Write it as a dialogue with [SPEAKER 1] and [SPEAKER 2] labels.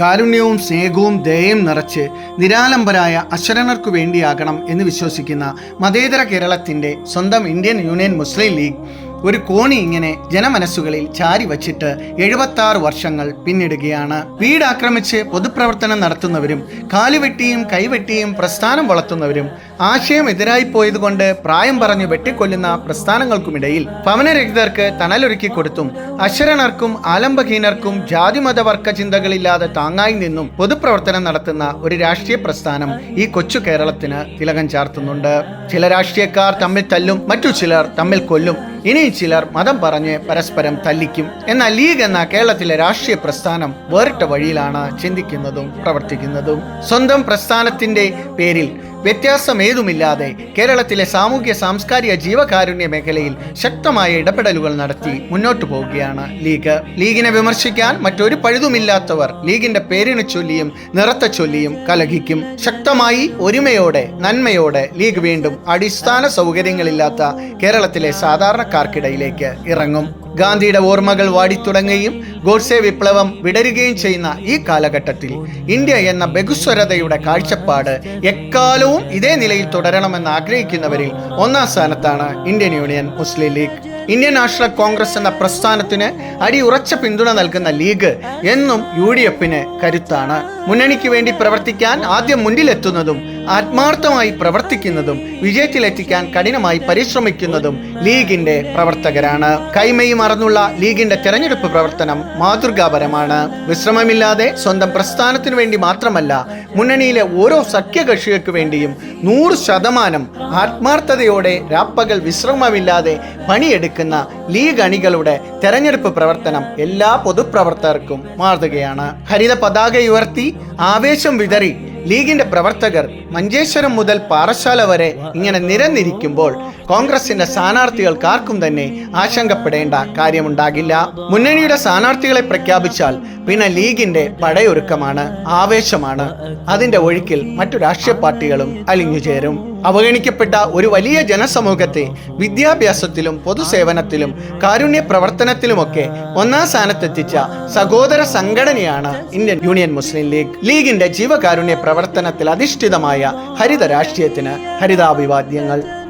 [SPEAKER 1] കാരുണ്യവും സ്നേഹവും ദയയും നിറച്ച് നിരാലംബരായ അശരണർക്കു വേണ്ടിയാകണം എന്ന് വിശ്വസിക്കുന്ന മതേതര കേരളത്തിന്റെ സ്വന്തം ഇന്ത്യൻ യൂണിയൻ മുസ്ലിം ലീഗ് ഒരു കോണി ഇങ്ങനെ ജനമനസ്സുകളിൽ ചാരി വച്ചിട്ട് എഴുപത്തി വർഷങ്ങൾ പിന്നിടുകയാണ്. വീടാക്രമിച്ച് പൊതുപ്രവർത്തനം നടത്തുന്നവരും കാലുവെട്ടിയും കൈവെട്ടിയും പ്രസ്ഥാനം വളർത്തുന്നവരും ആശയം എതിരായി പോയതുകൊണ്ട് പ്രായം പറഞ്ഞു വെട്ടിക്കൊല്ലുന്ന പ്രസ്ഥാനങ്ങൾക്കുമിടയിൽ ഭവനരഹിതർക്ക് തണലൊരുക്കി കൊടുത്തും അശരണർക്കും ആലംബഹീനർക്കും ജാതിമത വർഗ ചിന്തകളില്ലാതെ താങ്ങായി നിന്നും പൊതുപ്രവർത്തനം നടത്തുന്ന ഒരു രാഷ്ട്രീയ പ്രസ്ഥാനം ഈ കൊച്ചു കേരളത്തിന് തിലകം ചാർത്തുന്നുണ്ട്. ചില രാഷ്ട്രീയക്കാർ തമ്മിൽ തല്ലും മറ്റു ചിലർ തമ്മിൽ കൊല്ലും. ഇനി ചിലർ മതം പറഞ്ഞ് പരസ്പരം തല്ലിക്കും. എന്നാൽ ലീഗ് എന്ന കേരളത്തിലെ രാഷ്ട്രീയ പ്രസ്ഥാനം വേറിട്ട വഴിയിലാണ് ചിന്തിക്കുന്നതും പ്രവർത്തിക്കുന്നതും. സ്വന്തം പ്രസ്ഥാനത്തിന്റെ പേരിൽ വ്യത്യാസം ഏതുമില്ലാതെ കേരളത്തിലെ സാമൂഹ്യ സാംസ്കാരിക ജീവകാരുണ്യ മേഖലയിൽ ശക്തമായ ഇടപെടലുകൾ നടത്തി മുന്നോട്ടു പോവുകയാണ് ലീഗ്. ലീഗിനെ വിമർശിക്കാൻ മറ്റൊരു പഴുതുമില്ലാത്തവർ ലീഗിന്റെ പേരിനെ ചൊല്ലിയും നിറത്തെ ചൊല്ലിയും കലഹിക്കും. ശക്തമായി ഒരുമയോടെ നന്മയോടെ ലീഗ് വീണ്ടും അടിസ്ഥാന സൗകര്യങ്ങളില്ലാത്ത കേരളത്തിലെ സാധാരണക്കാർക്കിടയിലേക്ക് ഇറങ്ങും. ഗാന്ധിയുടെ ഓർമ്മകൾ വാടിത്തുടങ്ങുകയും ഗോഡ്സെ വിപ്ലവം വിടരുകയും ചെയ്യുന്ന ഈ കാലഘട്ടത്തിൽ ഇന്ത്യ എന്ന ബഹുസ്വരതയുടെ കാഴ്ചപ്പാട് എക്കാലവും ഇതേ നിലയിൽ തുടരണമെന്ന് ആഗ്രഹിക്കുന്നവരിൽ ഒന്നാം സ്ഥാനത്താണ് Indian Union Muslim League. Indian National Congress എന്ന പ്രസ്ഥാനത്തിന് അടിയുറച്ച പിന്തുണ നൽകുന്ന ലീഗ് എന്നും യു ഡി എഫിന് കരുത്താണ്. മുന്നണിക്ക് വേണ്ടി പ്രവർത്തിക്കാൻ ആദ്യം മുന്നിലെത്തുന്നതും ആത്മാർത്ഥമായി പ്രവർത്തിക്കുന്നതും വിജയത്തിലെത്തിക്കാൻ കഠിനമായി പരിശ്രമിക്കുന്നതും ലീഗിന്റെ പ്രവർത്തകരാണ്. കൈമയി മറന്നുള്ള ലീഗിന്റെ തെരഞ്ഞെടുപ്പ് പ്രവർത്തനം മാതൃകാപരമാണ്. വിശ്രമമില്ലാതെ സ്വന്തം പ്രസ്ഥാനത്തിനു വേണ്ടി മാത്രമല്ല മുന്നണിയിലെ ഓരോ സഖ്യകക്ഷികൾക്ക് വേണ്ടിയും നൂറ് ശതമാനം ആത്മാർത്ഥതയോടെ രാപ്പകൽ വിശ്രമമില്ലാതെ പണിയെടുക്കുന്ന ലീഗ് അണികളുടെ തെരഞ്ഞെടുപ്പ് പ്രവർത്തനം എല്ലാ പൊതുപ്രവർത്തകർക്കും മാറുകയാണ്. ഹരിത പതാക ഉയർത്തി ആവേശം വിതറി ലീഗിന്റെ പ്രവർത്തകർ മഞ്ചേശ്വരം മുതൽ പാറശാല വരെ ഇങ്ങനെ നിരന്നിരിക്കുമ്പോൾ കോൺഗ്രസിന്റെ സ്ഥാനാർത്ഥികൾക്ക് ആർക്കും തന്നെ ആശങ്കപ്പെടേണ്ട കാര്യമുണ്ടാകില്ല. മുന്നണിയുടെ സ്ഥാനാർത്ഥികളെ പ്രഖ്യാപിച്ചാൽ പിന്നെ ലീഗിന്റെ പടയൊരുക്കമാണ് ആവേശമാണ്. അതിന്റെ ഒഴുക്കിൽ മറ്റു രാഷ്ട്രീയ പാർട്ടികളും അലിഞ്ഞു ചേരും അവഗണിക്കപ്പെട്ട ഒരു വലിയ ജനസമൂഹത്തെ വിദ്യാഭ്യാസത്തിലും പൊതുസേവനത്തിലും കാരുണ്യ പ്രവർത്തനത്തിലുമൊക്കെ ഒന്നാം സ്ഥാനത്തെത്തിച്ച സഹോദര സംഘടനയാണ് ഇന്ത്യൻ യൂണിയൻ മുസ്ലിം ലീഗ്. ലീഗിന്റെ ജീവകാരുണ്യ പ്രവർത്തനത്തിൽ അധിഷ്ഠിതമായ ഹരിത രാഷ്ട്രീയത്തിന് ഹരിതാഭിവാദ്യങ്ങൾ.